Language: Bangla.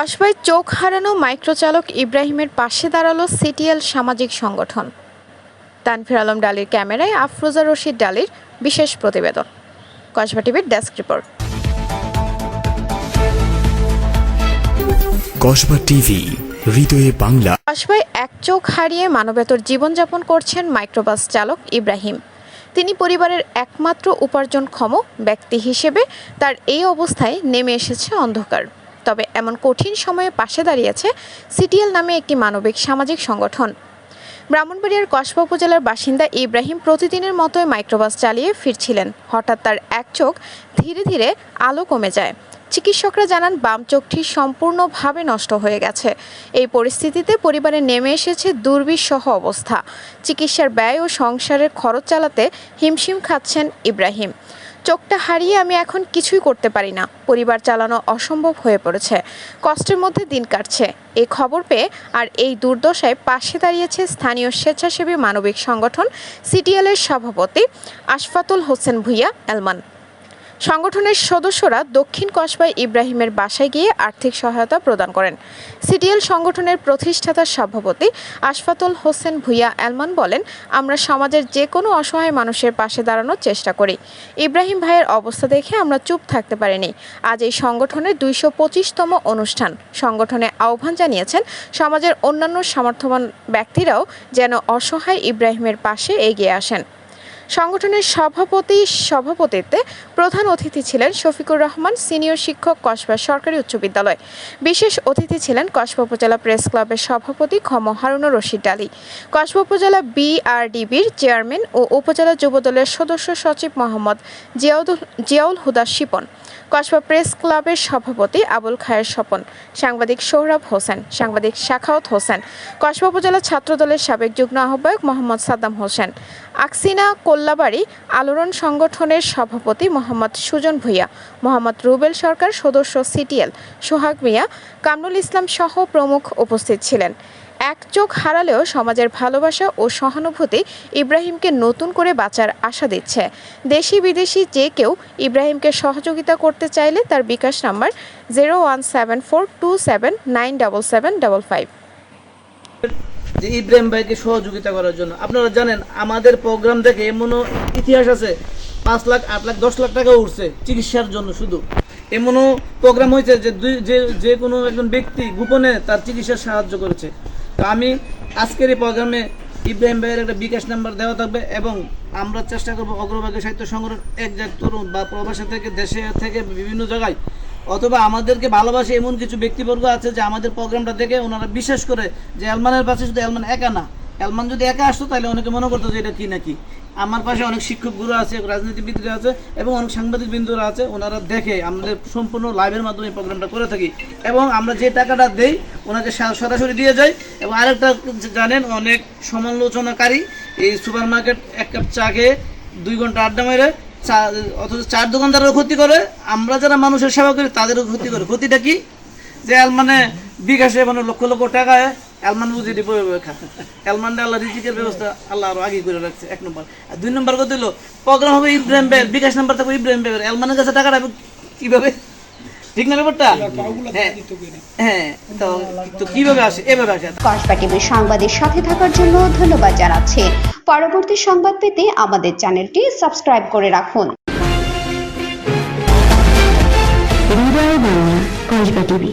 কসবায় চোখ হারানো মাইক্রোচালক ইব্রাহিমের পাশে দাঁড়াল সিটিএল সামাজিক সংগঠন। তানভীর আলম ডালির ক্যামেরায় আফরোজা রশিদ ডালির বিশেষ প্রতিবেদন। কসবা টিভির ডেস্ক রিপোর্ট। কসবা টিভি হৃদয়ে বাংলা। কসবায় এক চোখ হারিয়ে মানবেতর জীবনযাপন করছেন মাইক্রোবাস চালক ইব্রাহিম। তিনি পরিবারের একমাত্র উপার্জনক্ষম ব্যক্তি হিসেবে তার এই অবস্থায় নেমে এসেছে অন্ধকার। তবে এমন কঠিন সময়ে পাশে দাঁড়িয়েছে সিটিএল নামে একটি মানবিক সামাজিক সংগঠন। ব্রাহ্মণবাড়িয়ার কসবা উপজেলার বাসিন্দা ইব্রাহিম প্রতিদিনের মতোই মাইক্রোবাস চালিয়ে ফিরছিলেন। হঠাৎ তার এক চোখ ধীরে ধীরে আলো কমে যায়। চিকিৎসকরা জানান, বাম চোখটি সম্পূর্ণভাবে নষ্ট হয়ে গেছে। এই পরিস্থিতিতে পরিবারে নেমে এসেছে দুর্বিষহ অবস্থা। চিকিৎসার ব্যয় ও সংসারের খরচ চালাতে হিমশিম খাচ্ছেন ইব্রাহিম। চোখটা হারিয়ে আমি এখন কিছুই করতে পারি না। পরিবার চালানো অসম্ভব হয়ে পড়েছে। কষ্টের মধ্যে দিন কাটছে। এই খবর পেয়ে আর এই দুর্দশায় পাশে দাঁড়িয়েছে স্থানীয় স্বেচ্ছাসেবী মানবিক সংগঠন, সিটিএলের সভাপতি আশফাতুল হোসেন ভুইয়া এলমান। সংগঠনের সদস্যরা দক্ষিণ কসবায় ইব্রাহিমের বাসায় গিয়ে আর্থিক সহায়তা প্রদান করেন। সিটিএল সংগঠনের প্রতিষ্ঠাতা সভাপতি আশফাতুল হোসেন ভুইয়া এলমান বলেন, আমরা সমাজের যে কোনো অসহায় মানুষের পাশে দাঁড়ানোর চেষ্টা করি। ইব্রাহিম ভাইয়ের অবস্থা দেখে আমরা চুপ থাকতে পারিনি। আজ এই সংগঠনের দুইশো পঁচিশতম অনুষ্ঠান। সংগঠনে আহ্বান জানিয়েছেন, সমাজের অন্যান্য সামর্থ্যবান ব্যক্তিরাও যেন অসহায় ইব্রাহিমের পাশে এগিয়ে আসেন। সংগঠনের সভাপতি সভাপতিত্বে প্রধান অতিথি ছিলেন শফিকুর রহমান, সিনিয়র শিক্ষক কসবা সরকারি উচ্চ বিদ্যালয়। বিশেষ অতিথি ছিলেন কসবা উপজেলা প্রেস ক্লাবের সভাপতি খম হারুনুর রশিদ ডালি কসবা উপজেলা বিআরডিবির চেয়ারম্যান ও উপজেলা যুবদলের সদস্য সচিব মোহাম্মদ জিয়াউল হুদা শিপন। কসবা প্রেস ক্লাবের সভাপতি আবুল খায়ের স্বপন, সাংবাদিক সোহরাব হোসেন, সাংবাদিক শাখাওত হোসেন, কসবা উপজেলা ছাত্রদলের সাবেক যুগ্ম আহ্বায়ক মোহাম্মদ সাদ্দাম হোসেন, আকসিনা কোল্লাবাড়ি আলোড়ন সংগঠনের সভাপতি মোহাম্মদ সুজন ভুইয়া, মোহাম্মদ রুবেল সরকার সদস্য সিটিএল, সোহাগ মিয়া, কামরুল ইসলাম সহ প্রমুখ উপস্থিত ছিলেন। এক চোখ হারালেও সমাজের ভালোবাসা ও সহানুভূতি ইব্রাহিমকে নতুন করে বাঁচার আশা দিচ্ছে। দেশি বিদেশি যে কেউ ইব্রাহিমকে সহযোগিতা করতে চাইলে তার bKash number zero one seven four two seven nine double seven double five. যে ইব্রাহিম ভাইকে সহযোগিতা করার জন্য, আপনারা জানেন আমাদের প্রোগ্রাম থেকে এমনও ইতিহাস আছে, পাঁচ লাখ, আট লাখ, দশ লাখ টাকা উঠছে চিকিৎসার জন্য শুধু। এমনও প্রোগ্রাম হয়েছে যে যে যে কোনো একজন ব্যক্তি গোপনে তার চিকিৎসার সাহায্য করেছে। তো আমি আজকের এই প্রোগ্রামে ইব্রাহিম ভাইয়ের একটা বিকাশ নাম্বার দেওয়া থাকবে এবং আমরা চেষ্টা করব অগ্রভাগে সাহিত্য সংগ্রহ এক জায়গ তরুণ বা প্রবাসী থেকে, দেশে থেকে, বিভিন্ন জায়গায়। অথবা আমাদেরকে ভালোবাসে এমন কিছু ব্যক্তিবর্গ আছে যে আমাদের প্রোগ্রামটা দেখে ওনারা বিশ্বাস করে যে এলমানের পাশে শুধু এলমান একা না। এলমান যদি একা আসতো তাহলে অনেকে মনে করতো যে এটা কি নাকি? আমার পাশে অনেক শিক্ষক গুরু আছে, রাজনীতিবিদরা আছে এবং অনেক সাংবাদিক বিন্দুরা আছে। ওনারা দেখে আমাদের সম্পূর্ণ লাইভের মাধ্যমে প্রোগ্রামটা করে থাকি। এবং আমরা যে টাকাটা দেই ওনাকে সরাসরি দিয়ে যায় এবং আরেকটা জানেন, অনেক সমালোচনাকারী এই সুপার মার্কেট এক কাপ চা খেয়ে দুই ঘণ্টা আড্ডা মেরে, চা- অথচ চার দোকানদারেরও ক্ষতি করে, আমরা যারা মানুষের সেবা করি তাদেরও ক্ষতি করে। ক্ষতিটা কি? যে মানে বিকাশে মানে লক্ষ লক্ষ টাকায় এলমান বুঝে দিব এলমান আল্লাহ রিজিকের ব্যবস্থা আল্লাহ আরও আগে করে রাখছে, এক নম্বর। আর দুই নম্বর কথা হলো, প্রোগ্রাম হবে ইব্রাহিম বিকাশ নাম্বার থাকবে ইব্রাহিম ভাইয়ের এলমানের কাছে টাকাটা কীভাবে ঠিক না ব্যাপারটা? হ্যাঁ হ্যাঁ তো তো কীভাবে আসে? এভাবে আসে। কসবা টিভির সাংবাদিক সাথে থাকার জন্য ধন্যবাদ জানাচ্ছি। পরবর্তী সংবাদ পেতে আমাদের চ্যানেলটি সাবস্ক্রাইব করে রাখুন। কসবা টিভি